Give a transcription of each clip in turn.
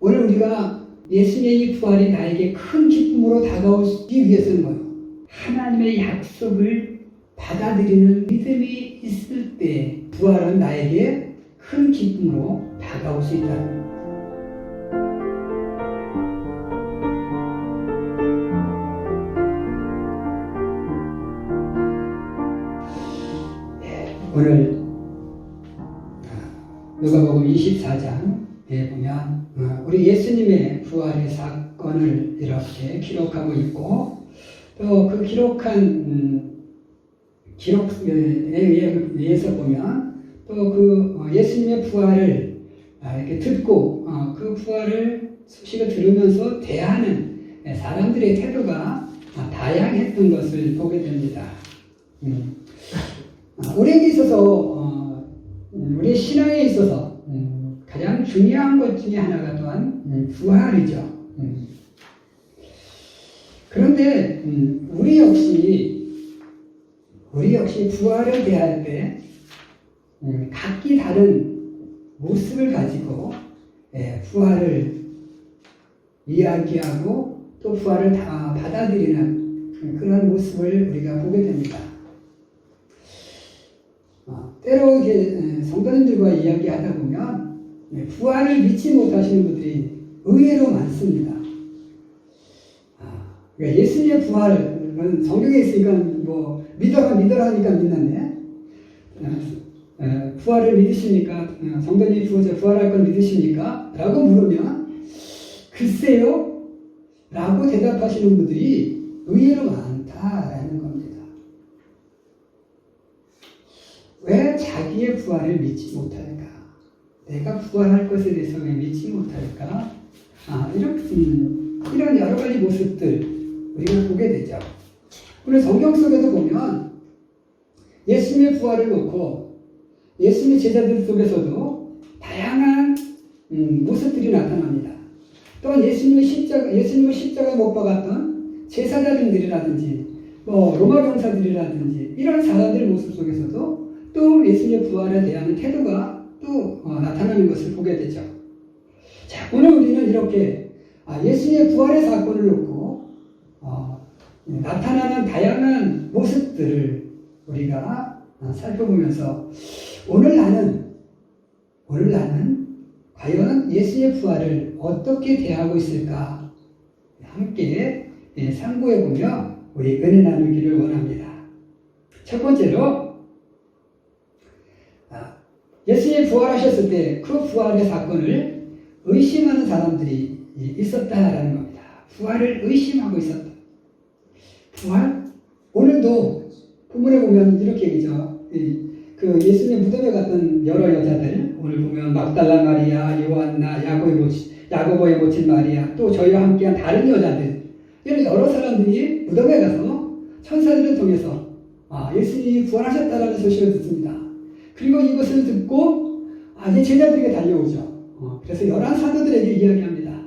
오늘 우리가 예수님의 부활이 나에게 큰 기쁨으로 다가오기 위해서는 뭐예요? 하나님의 약속을 받아들이는 믿음이 있을 때 부활은 나에게 큰 기쁨으로 다가올 수 있다 사건을 이렇게 기록하고 있고 또 그 기록한 음, 기록에 의해서 보면 또 그 예수님의 부활을 아, 이렇게 듣고 어, 그 부활을 소식을 들으면서 대하는 사람들의 태도가 아, 다양했던 것을 보게 됩니다. 음. 아, 우리에게 있어서 어, 음, 우리 신앙에 있어서 음, 가장 중요한 것 중에 하나가 또한 음, 부활이죠. 음. 그런데 음, 우리 역시 우리 역시 부활을 대할 때 음, 각기 다른 모습을 가지고 예, 부활을 이야기하고 또 부활을 다 받아들이는 그런 모습을 우리가 보게 됩니다. 어, 때로 에, 성도님들과 이야기하다 보면 예, 부활을 믿지 못하시는 분들이 의외로 많습니다. 아, 그러니까 예수님의 부활은 성경에 있으니까 뭐 믿어라 믿어라 하니까 믿는데 어, 에, 부활을 믿으십니까? 어, 성도님 부- 부활할 걸 믿으십니까? 라고 물으면 글쎄요? 라고 대답하시는 분들이 의외로 많다라는 겁니다. 왜 자기의 부활을 믿지 못할까? 내가 부활할 것에 대해서 왜 믿지 못할까? 아, 이런, 음, 이런 여러 가지 모습들 우리가 보게 되죠. 오늘 성경 속에도 보면 예수님의 부활을 놓고 예수님의 제자들 속에서도 다양한 음, 모습들이 나타납니다. 또한 예수님의 십자가, 예수님의 십자가에 못 박았던 제사장님들이라든지 뭐 로마 병사들이라든지 이런 사람들의 모습 속에서도 또 예수님의 부활에 대한 태도가 또 어, 나타나는 것을 보게 되죠. 자, 오늘 우리는 이렇게 아, 예수님의 부활의 사건을 놓고 어, 나타나는 다양한 모습들을 우리가 어, 살펴보면서 오늘 나는 오늘 나는 과연 예수의 부활을 어떻게 대하고 있을까 함께 예, 상고해 보며 우리 은혜 나누기를 원합니다. 첫 번째로 아, 예수님 부활하셨을 때 그 부활의 사건을 의심하는 사람들이 있었다라는 겁니다. 부활을 의심하고 있었다. 부활? 오늘도 본문에 보면 이렇게 얘기죠. 이, 그 예수님 무덤에 갔던 여러 여자들 오늘 보면 막달라 마리아, 요한나, 야고의 모친, 야고보의 모친 마리아, 또 저희와 함께한 다른 여자들 이런 여러 사람들이 무덤에 가서 천사들을 통해서 아, 예수님이 부활하셨다라는 소식을 듣습니다. 그리고 이것을 듣고 아, 이제 제자들에게 달려오죠. 어, 그래서 열한 사도들에게 이야기합니다.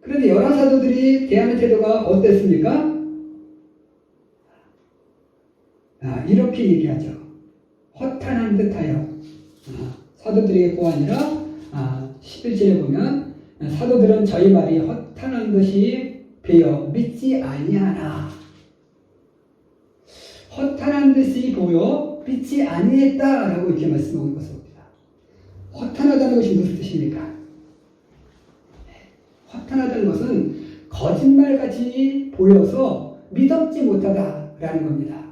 그런데 열한 사도들이 대하는 태도가 어땠습니까? 아, 이렇게 얘기하죠. 허탄한 듯하여 아, 사도들에게 고하니라 아, 11절에 보면 사도들은 저희 말이 허탄한 것이 배어 믿지 아니하나 허탄한 듯이 보여 믿지 아니했다라고 이렇게 말씀하고 것입니다. 허탄하다는 것이 무슨 뜻입니까? 허탄하다는 것은 거짓말같이 보여서 믿었지 못하다라는 겁니다.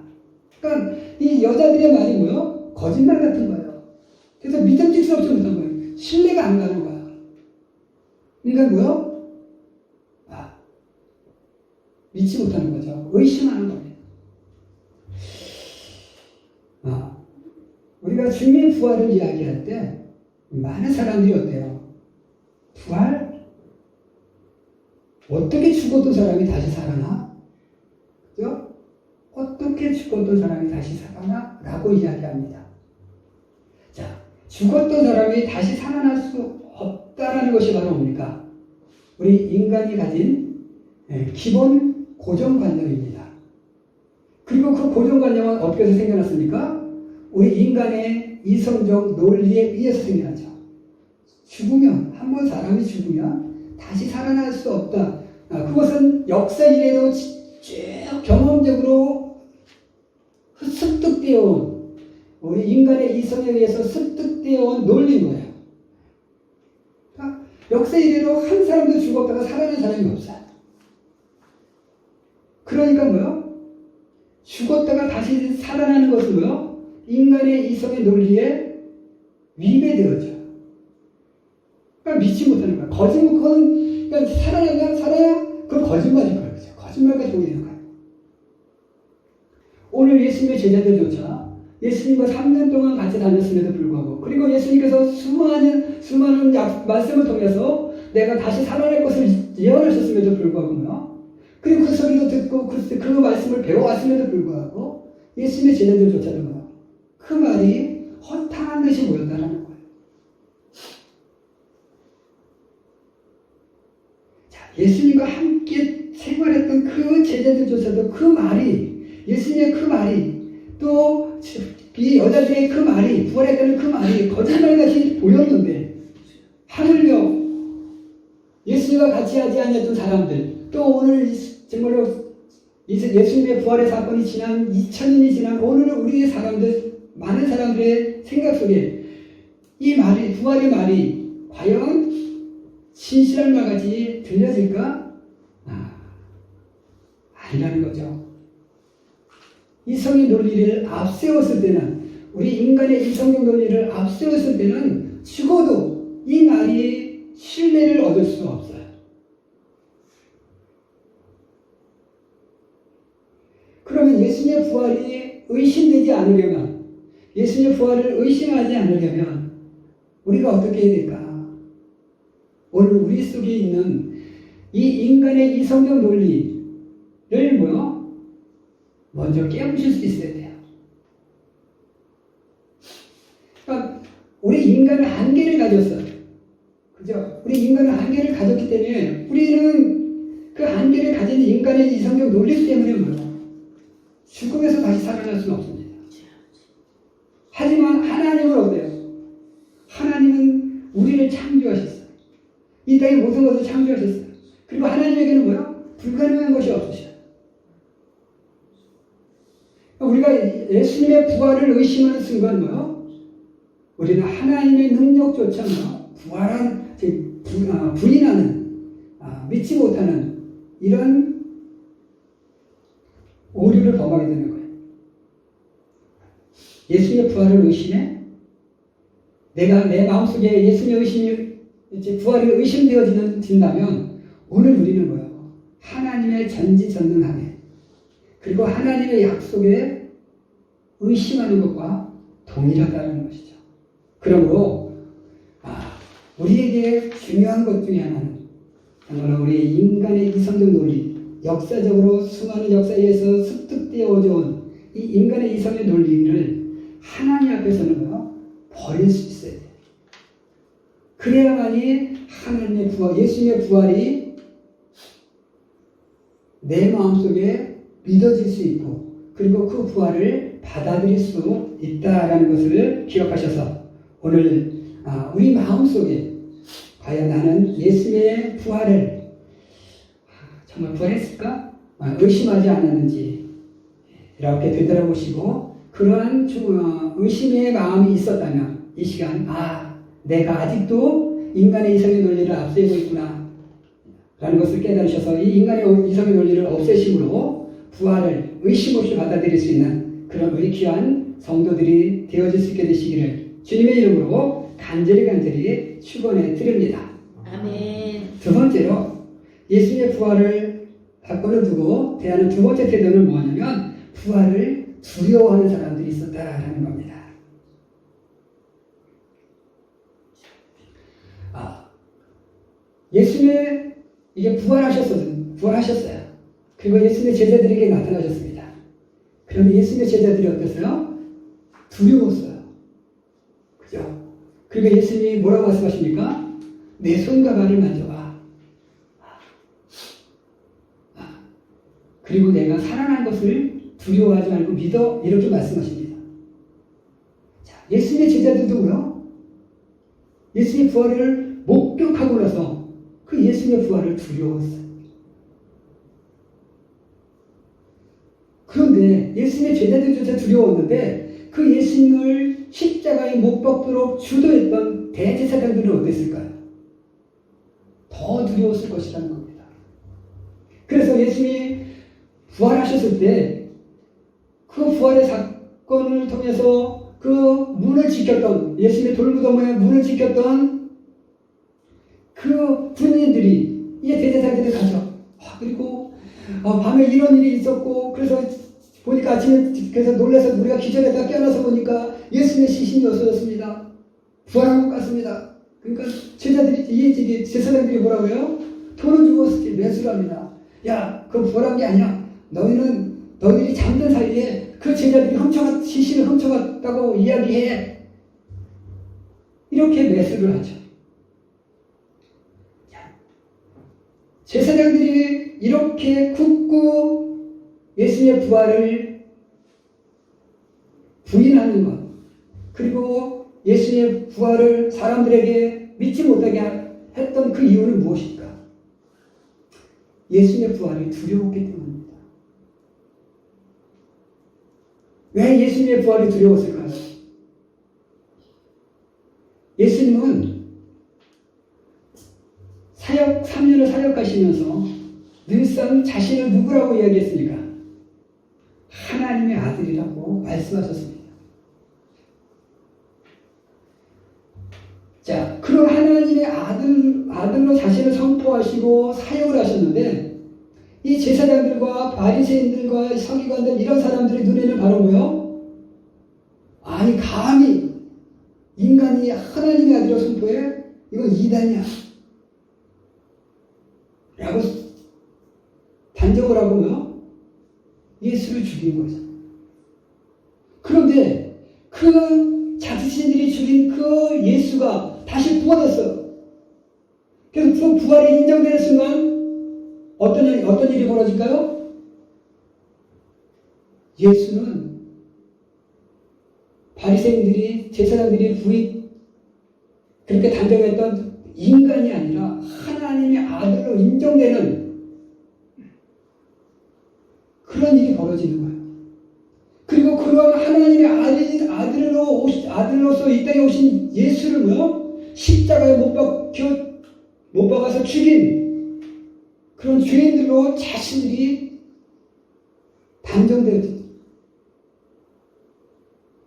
그러니까 이 여자들의 말이 뭐요? 거짓말 같은 거예요. 그래서 믿음직스럽지 못한 거예요. 신뢰가 안 가는 거야. 그러니까 뭐요? 아, 믿지 못하는 거죠. 의심하는 겁니다. 아, 우리가 주님의 부활을 이야기할 때 많은 사람들이 어때요? 부활? 어떻게 죽었던 사람이 다시 살아나? 그죠? 어떻게 죽었던 사람이 다시 살아나? 라고 이야기합니다. 자, 죽었던 사람이 다시 살아날 수 없다라는 것이 바로 뭡니까? 우리 인간이 가진 예, 기본 고정관념입니다. 그리고 그 고정관념은 어떻게 생겨났습니까? 우리 인간의 이성적 논리에 의해서 생겨나죠. 죽으면, 한 번 사람이 죽으면 다시 살아날 수 없다. 아, 그것은 역사 이래로 쭉 경험적으로 습득되어 온 우리 인간의 이성에 의해서 습득되어 온 논리인 거예요. 그러니까 역사 이래로 한 사람도 죽었다가 살아난 사람이 없어요. 그러니까 뭐요? 죽었다가 다시 살아나는 것은 뭐요? 인간의 이성의 논리에 위배되어져. 그러니까 믿지 못하는 거야. 거짓말, 그건, 그러니까 살아나면 살아야 그건 거짓말일 거예요. 거짓말까지 보이는 거예요. 오늘 예수님의 제자들조차 예수님과 3년 동안 같이 다녔음에도 불구하고 그리고 예수님께서 수많은 수많은 약, 말씀을 통해서 내가 다시 살아날 것을 예언하셨음에도 불구하고요. 그리고 그 소리도 듣고 그, 그 말씀을 배워왔음에도 불구하고 예수님의 제자들조차도? 그 말이 허탄한 듯이 보였다라는 거예요. 자, 예수님과 함께 생활했던 그 제자들조차도 그 말이 예수님의 그 말이 또 이 여자들의 그 말이 부활했다는 그 말이 거짓말같이 보였는데 하물며 예수님과 같이 하지 않았던 사람들 또 오늘 정말로 예수님의 부활의 사건이 지난 2000년이 지난 오늘 우리의 사람들 많은 사람들의 생각 속에 이 말이 부활의 말이 과연 진실한 말같이 들려질까? 아, 아니라는 거죠. 이성의 논리를 앞세웠을 때는 우리 인간의 이성적 논리를 앞세웠을 때는 죽어도 이 말이 신뢰를 얻을 수가 없어요. 그러면 예수님의 부활이 의심되지 않으려면 예수님의 부활을 의심하지 않으려면 우리가 어떻게 해야 될까? 오늘 우리 속에 있는 이 인간의 이성적 논리를 뭐요? 먼저 깨우칠 수 있어야 돼요. 그러니까 우리 인간은 한계를 가졌어요. 그죠? 우리 인간은 한계를 가졌기 때문에 우리는 그 한계를 가진 인간의 이성적 논리 때문에 뭐요? 죽음에서 다시 살아날 수는 없습니다. 하지만 하나님은 어때요? 하나님은 우리를 창조하셨어요. 이 땅의 모든 것을 창조하셨어요. 그리고 하나님에게는 뭐요? 불가능한 것이 없으셔요. 우리가 예수님의 부활을 의심하는 순간 뭐요? 우리는 하나님의 능력조차 뭐 부활한 부, 아, 부인하는 아, 믿지 못하는 이런 오류를 범하게 되는 거예요. 예수님의 부활을 의심해? 내가 내 마음속에 예수님의 의심이 이제 부활이 의심되어지는 진다면 오늘 우리는 뭐예요? 하나님의 전지전능함에 그리고 하나님의 약속에 의심하는 것과 동일하다는 것이죠. 그러므로 아, 우리에게 중요한 것 중에 하나는 정말로 우리 인간의 이성적 논리, 역사적으로 수많은 역사에서 습득되어져 온이 인간의 이성의 논리를 하나님 앞에서는 뭐 버릴 수 있어야 돼요. 그래야만이 하나님의 부활, 예수님의 부활이 내 마음속에 믿어질 수 있고 그리고 그 부활을 받아들일 수 있다라는 것을 기억하셔서 오늘 아, 우리 마음속에 과연 나는 예수님의 부활을 아, 정말 부활했을까? 아, 의심하지 않았는지 이렇게 되돌아보시고 그러한 어, 의심의 마음이 있었다면 이 시간 아 내가 아직도 인간의 이성의 논리를 앞세우고 있구나 라는 것을 깨달으셔서 이 인간의 이성의 논리를 없애심으로 부활을 의심 없이 받아들일 수 있는 그런 우리 귀한 성도들이 되어질 수 있게 되시기를 주님의 이름으로 간절히 간절히 축원해 드립니다. 아멘. 두 번째로 예수님의 부활을 바꿔를 두고 대하는 두 번째 태도는 뭐냐면 부활을 두려워하는 사람들이 있었다라는 겁니다. 아, 예수님의 이게 부활하셨어요. 부활하셨어요. 그리고 예수님의 제자들에게 나타나셨습니다. 그런데 예수님의 제자들이 어땠어요? 두려웠어요. 그죠? 그리고 예수님이 뭐라고 말씀하십니까? 내 손과 발을 만져봐. 아, 그리고 내가 살아난 것을 두려워하지 말고 믿어. 이렇게 말씀하십니다. 자, 예수님의 제자들도 뭐요? 예수님의 부활을 목격하고 나서 그 예수 예수님의 부활을 두려웠어요. 그런데 예수님의 제자들조차 두려웠는데 그 예수님을 십자가에 못 박도록 주도했던 대제사장들은 어땠을까요? 더 두려웠을 것이라는 겁니다. 그래서 예수님이 부활하셨을 때 그 부활의 사건을 통해서 그 문을 지켰던 예수님의 돌무덤의 문을 지켰던 그 군인들이 이제 대제사장들이 가죠. 아, 그리고 어, 밤에 이런 일이 있었고 그래서 보니까 아침에 그래서 놀라서 우리가 기절했다 깨어나서 보니까 예수님의 시신이 없어졌습니다. 부활한 것 같습니다. 그러니까 제자들이 이 이제 제사장들이 뭐라고요? 돈을 주고 매수를 합니다. 야, 그 부활한 게 아니야. 너희는 너희들이 잠든 사이에 그 제자들이 훔쳐갔 시신을 훔쳐갔다고 이야기해. 이렇게 매수를 하죠. 제사장들이 이렇게 굳고 예수님의 부활을 부인하는 것, 그리고 예수님의 부활을 사람들에게 믿지 못하게 했던 그 이유는 무엇일까? 예수님의 부활이 두려웠기 때문입니다. 왜 예수님의 부활이 두려웠을까요? 예수님은 사역, 3년을 사역하시면서 늘상 자신을 누구라고 이야기했습니까? 하나님의 아들이라고 말씀하셨습니다. 자, 그런 하나님의 아들, 아들로 자신을 선포하시고 사역을 하셨는데, 이 제사장들과 바리새인들과 서기관들 이런 사람들의 눈에는 바로 뭐요? 아니 감히 인간이 하나님의 아들로 선포해? 이건 이단이야. 라고 단정을 하고요. 예수를 죽인 거죠. 그런데 그 자신들이 죽인 그 예수가 다시 부활했어요. 그래서 그 부활이 인정되는 순간 어떤, 일, 어떤 일이 벌어질까요? 예수는 바리새인들이 제사장들이 부인 그렇게 단정했던 인간이 아니라 하나님의 아들로 인정되는 그런 일이 벌어지는 거예요. 그리고 그런 하나님의 아들, 아들로 오시, 아들로서 이 땅에 오신 예수를 뭐 십자가에 못 박혀 못 박아서 죽인 그런 죄인들로 자신들이 단정되었죠.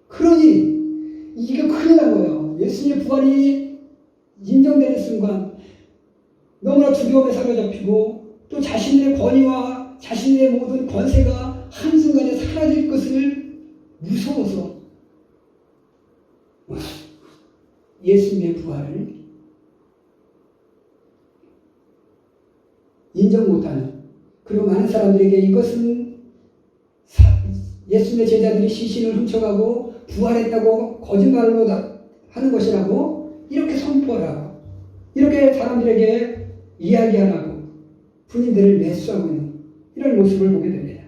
그러니 이게 큰일 난 거예요. 예수님의 부활이 인정되는 순간 너무나 두려움에 사로잡히고 또 자신의 권위와 자신의 모든 권세가 한순간에 사라질 것을 무서워서 예수님의 부활을 인정 못하는 그리고 많은 사람들에게 이것은 예수님의 제자들이 시신을 훔쳐가고 부활했다고 거짓말로 하는 것이라고 이렇게 선포하라고 이렇게 사람들에게 이야기하라고 군인들을 매수하고 있는 이런 모습을 보게 됩니다.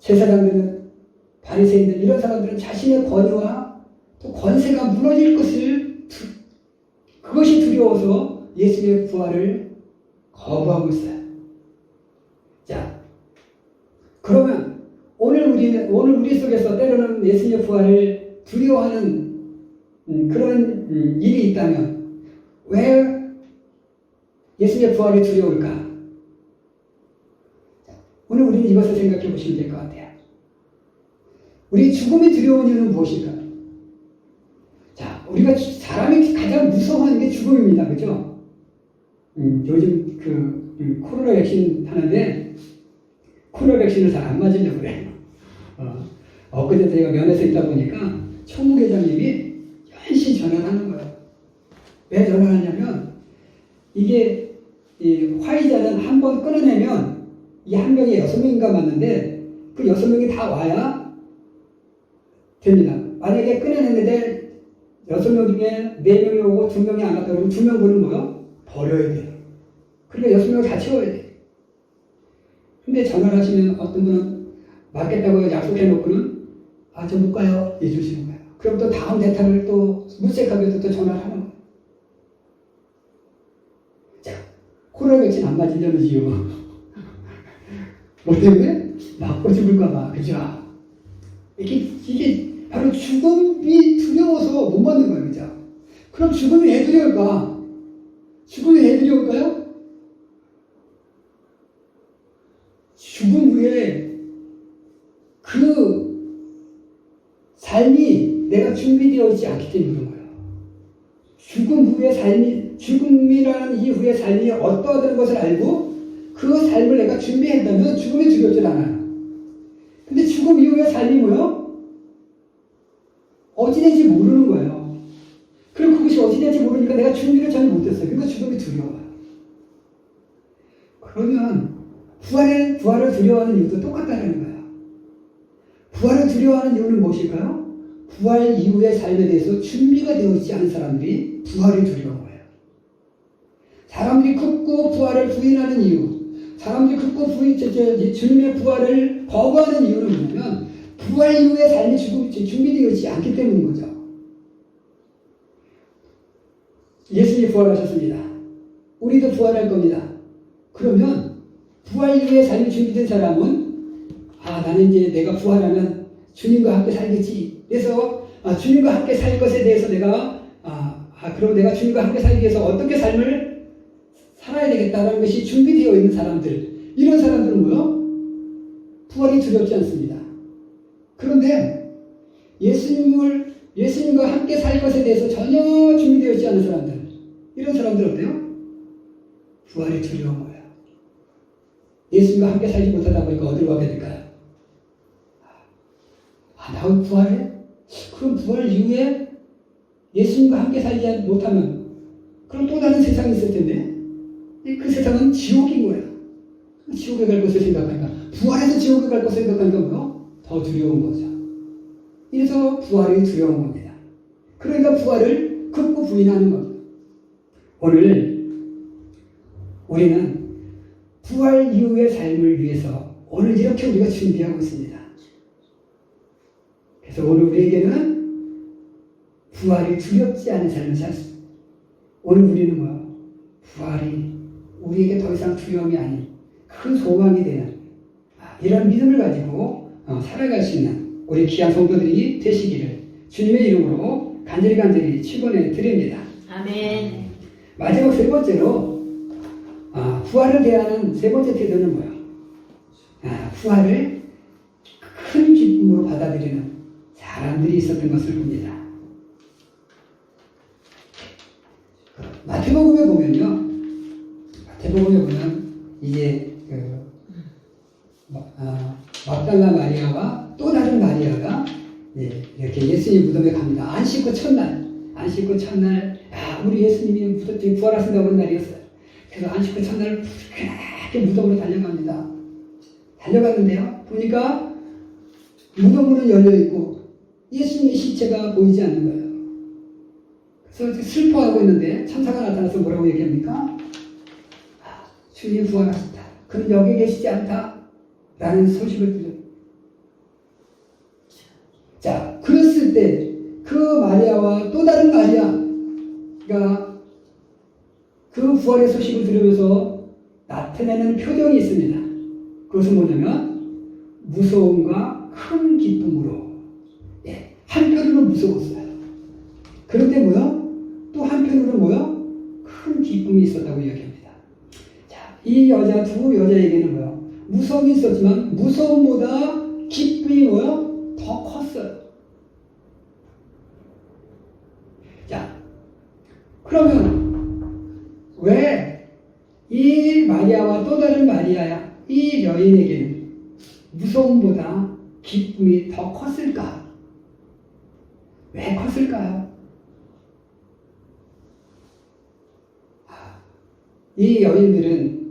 제사장들은 바리새인들 이런 사람들은 자신의 권위와 또 권세가 무너질 것을 두, 그것이 두려워서 예수님의 부활을 거부하고 있어요. 자, 그러면 오늘 우리 오늘 우리 속에서 때로는 예수님의 부활을 두려워하는 음, 그런 음, 일이 있다면 왜 예수님의 부활이 두려울까? 오늘 우리는 이것을 생각해 보시면 될 것 같아요. 우리 죽음이 두려운 이유는 무엇일까? 자, 우리가 사람이 가장 무서워하는 게 죽음입니다. 그죠? 음, 요즘 그 음, 코로나 백신 하는데 코로나 백신을 잘 안 맞으려고 그래요. 어, 엊그제 제가 면회에서 있다 보니까 총무회장님이 연신 전화를 하는 거예요. 왜 전화를 하냐면 이게 이 화이자는 한번 끊어내면 이 한 명에 여섯 명인가 맞는데 그 여섯 명이 다 와야 됩니다. 만약에 끊어냈는데 여섯 명 중에 네 명이 오고 두 명이 안 왔다 그러면 두명 분은 뭐요? 버려야 돼요. 그러니까 여섯 명을 다 채워야 돼. 근데 전화를 하시면 어떤 분은 맞겠다고 약속해 놓고는 아, 저 못 가요. 해주시는 거예요. 그럼 또 다음 대타를 또 무색하게 또 전화를 하는 거예요. 자, 코로나 백신 안 맞으려는 이유. 뭐 때문에? 맞고 죽을까봐. 그죠? 이게, 이게 바로 죽음이 두려워서 못 맞는 거예요. 그죠? 그럼 죽음이 왜 두려울까? 죽음이 왜 두려울까요? 죽음 후에 그 삶이 내가 준비되어 있지 않기 그런 거예요. 죽음 후의 삶이, 죽음이라는 이 후의 삶이 어떠하다는 것을 알고 그 삶을 내가 준비했다면 죽음이 두렵질 않아요. 근데 죽음 이후의 삶이 뭐요? 어찌 될지 모르는 거예요. 그리고 그것이 어찌 될지 모르니까 내가 준비를 전혀 못했어요. 그러니까 죽음이 두려워요. 그러면 부활을, 부활을 두려워하는 이유도 똑같다는 거예요. 부활을 두려워하는 이유는 무엇일까요? 부활 이후의 삶에 대해서 준비가 되어 있지 않은 사람들이 부활을 두려운 거예요. 사람들이 극구 부활을 부인하는 이유, 사람들이 극구 부인, 저, 저, 저, 주님의 부활을 거부하는 이유는 뭐냐면 부활 이후의 삶이 준비되어 있지 않기 때문인 거죠. 예수님이 부활하셨습니다. 우리도 부활할 겁니다. 그러면 부활 이후의 삶이 준비된 사람은 아 나는 이제 내가 부활하면 주님과 함께 살겠지. 그래서 아, 주님과 함께 살 것에 대해서 내가 아, 아 그럼 내가 주님과 함께 살기 위해서 어떻게 삶을 살아야 되겠다라는 것이 준비되어 있는 사람들 이런 사람들은 뭐요? 부활이 두렵지 않습니다. 그런데 예수님을 예수님과 함께 살 것에 대해서 전혀 준비되어 있지 않은 사람들 이런 사람들 어때요? 부활이 두려운 거예요. 예수님과 함께 살지 못하다 보니까 어디로 가게 될까요? 아, 나 부활해? 그럼 부활 이후에 예수님과 함께 살지 못하면 그럼 또 다른 세상이 있을 텐데 그 세상은 지옥인 거예요. 지옥에 갈 것을 생각하니까 부활해서 지옥에 갈 것을 생각하니까 뭐요? 더 두려운 거죠. 이래서 부활이 두려운 겁니다. 그러니까 부활을 극구 부인하는 겁니다. 오늘 우리는 부활 이후의 삶을 위해서 오늘 이렇게 우리가 준비하고 있습니다. 그래서 오늘 우리에게는 부활이 두렵지 않은 삶을 살 수. 오늘 우리는 뭐야? 부활이 우리에게 더 이상 두려움이 아닌 큰 소망이 되는 아, 이런 믿음을 가지고 어, 살아갈 수 있는 우리 귀한 성도들이 되시기를 주님의 이름으로 간절히 간절히 축원해 드립니다. 아멘. 마지막 세 번째로 아, 부활을 대하는 세 번째 태도는 뭐야? 아, 부활을 큰 기쁨으로 받아들이는 사람들이 있었던 것을 봅니다. 마태복음에 보면요, 마태복음에 보면 이제 그 마- 아, 막달라 마리아와 또 다른 마리아가 예, 이렇게 예수님 무덤에 갑니다. 안식구 첫날, 안식구 첫날, 야, 우리 예수님이 무덤 부활하신다고 하는 날이었어요. 그래서 안식구 첫날 그렇게 무덤으로 달려갑니다. 달려갔는데요. 보니까 무덤문은 열려 있고 예수님의 시체가 보이지 않는 거예요. 그래서 슬퍼하고 있는데 천사가 나타나서 뭐라고 얘기합니까? 아, 주님 부활하셨다. 그는 여기 계시지 않다. 라는 소식을 들려요. 자, 그랬을 때 그 마리아와 또 다른 마리아가 그 부활의 소식을 들으면서 나타내는 표정이 있습니다. 그것은 뭐냐면 무서움과 큰 기쁨으로 무서웠어요. 그런데 뭐요? 또 한편으로는 뭐요? 큰 기쁨이 있었다고 이야기합니다. 자, 이 여자 두 여자에게는 뭐요? 무서움이 있었지만 무서움보다 기쁨이 뭐요? 더 컸어요. 자, 그러면 왜 이 마리아와 또 다른 마리아야 이 여인에게는 무서움보다 기쁨이 더 컸을까? 왜 컸을까요? 아, 이 여인들은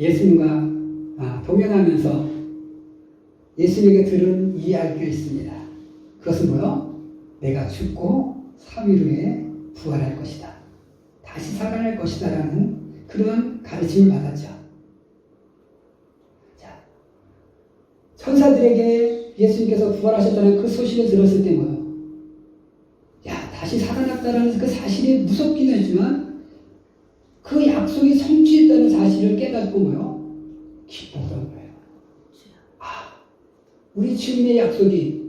예수님과 아, 동행하면서 예수님에게 들은 이야기가 있습니다. 그것은 뭐요? 내가 죽고 3일 후에 부활할 것이다. 다시 살아날 것이다. 라는 그런 가르침을 받았죠. 자, 천사들에게 예수님께서 부활하셨다는 그 소식을 들었을 때 뭐요? 야, 다시 살아났다는 그 사실이 무섭긴 했지만 그그 약속이 성취했다는 사실을 깨닫고 뭐요? 기뻤던 거예요. 아, 우리 주님의 약속이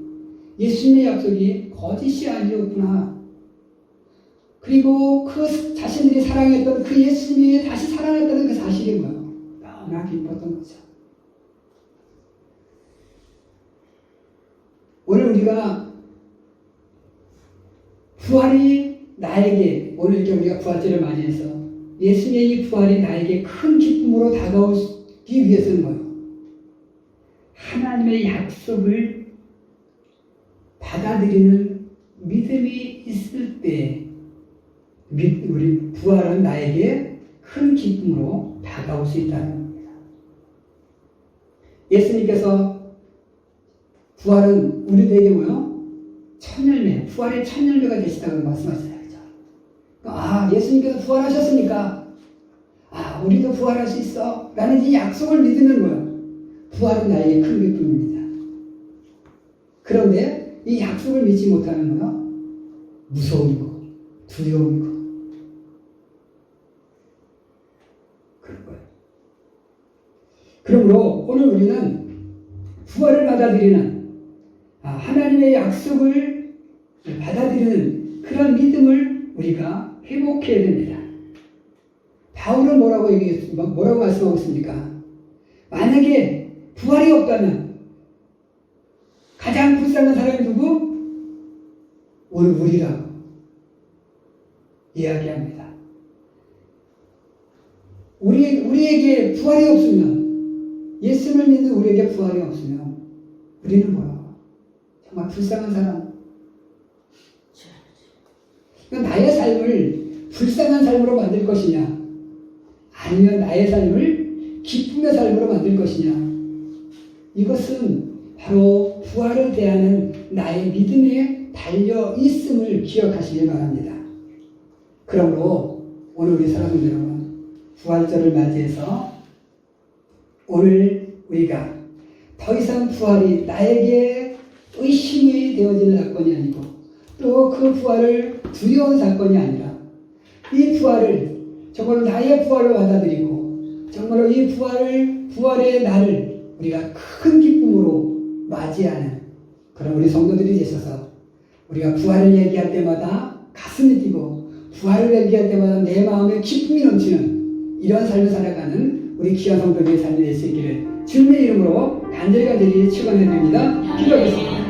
예수님의 약속이 거짓이 아니었구나. 그리고 그 자신들이 사랑했던 그 예수님이 다시 살아났다는 그 사실이 뭐예요? 너무나 기뻤던 거죠. 오늘 우리가 부활이 나에게 오늘 이렇게 우리가 부활절을 맞이해서 예수님의 이 부활이 나에게 큰 기쁨으로 다가오기 위해서는 뭐예요? 하나님의 약속을 받아들이는 믿음이 있을 때 믿- 우리 부활은 나에게 큰 기쁨으로 다가올 수 있다는 겁니다. 예수님께서 부활은 우리들에게 뭐요? 첫 열매, 부활의 첫 열매가 되시다고 말씀하시잖아요. 그죠? 아, 예수님께서 부활하셨으니까, 아, 우리도 부활할 수 있어. 라는 이 약속을 믿으면 뭐요? 부활은 나에게 큰 기쁨입니다. 그런데 이 약속을 믿지 못하는 거요? 무서움이고, 두려움이고, 그런 거예요. 그러므로 오늘 우리는 부활을 받아들이는 아, 하나님의 약속을 받아들이는 그런 믿음을 우리가 회복해야 됩니다. 바울은 뭐라고 얘기했, 뭐라고 말씀하고 있습니까? 만약에 부활이 없다면 가장 불쌍한 사람이 누구? 오늘 우리라고 이야기합니다. 우리, 우리에게 부활이 없으면, 예수를 믿는 우리에게 부활이 없으면, 우리는 뭐야? 정말 불쌍한 사람. 그러니까 나의 삶을 불쌍한 삶으로 만들 것이냐, 아니면 나의 삶을 기쁨의 삶으로 만들 것이냐, 이것은 바로 부활을 대하는 나의 믿음에 달려 있음을 기억하시기 바랍니다. 그러므로 오늘 우리 사랑하는 여러분, 부활절을 맞이해서 오늘 우리가 더 이상 부활이 나에게 의심이 되어지는 사건이 아니고 또 그 부활을 두려운 사건이 아니라 이 부활을 정말로 나의 부활로 받아들이고 정말로 이 부활을 부활의 날을 우리가 큰 기쁨으로 맞이하는 그런 우리 성도들이 되셔서 우리가 부활을 얘기할 때마다 가슴이 뛰고 부활을 얘기할 때마다 내 마음에 기쁨이 넘치는 이런 삶을 살아가는 우리 귀한 성도들의 삶이 될 수 있기를 주님의 이름으로 간절히 간절히 축원해 드립니다. 기도하겠습니다.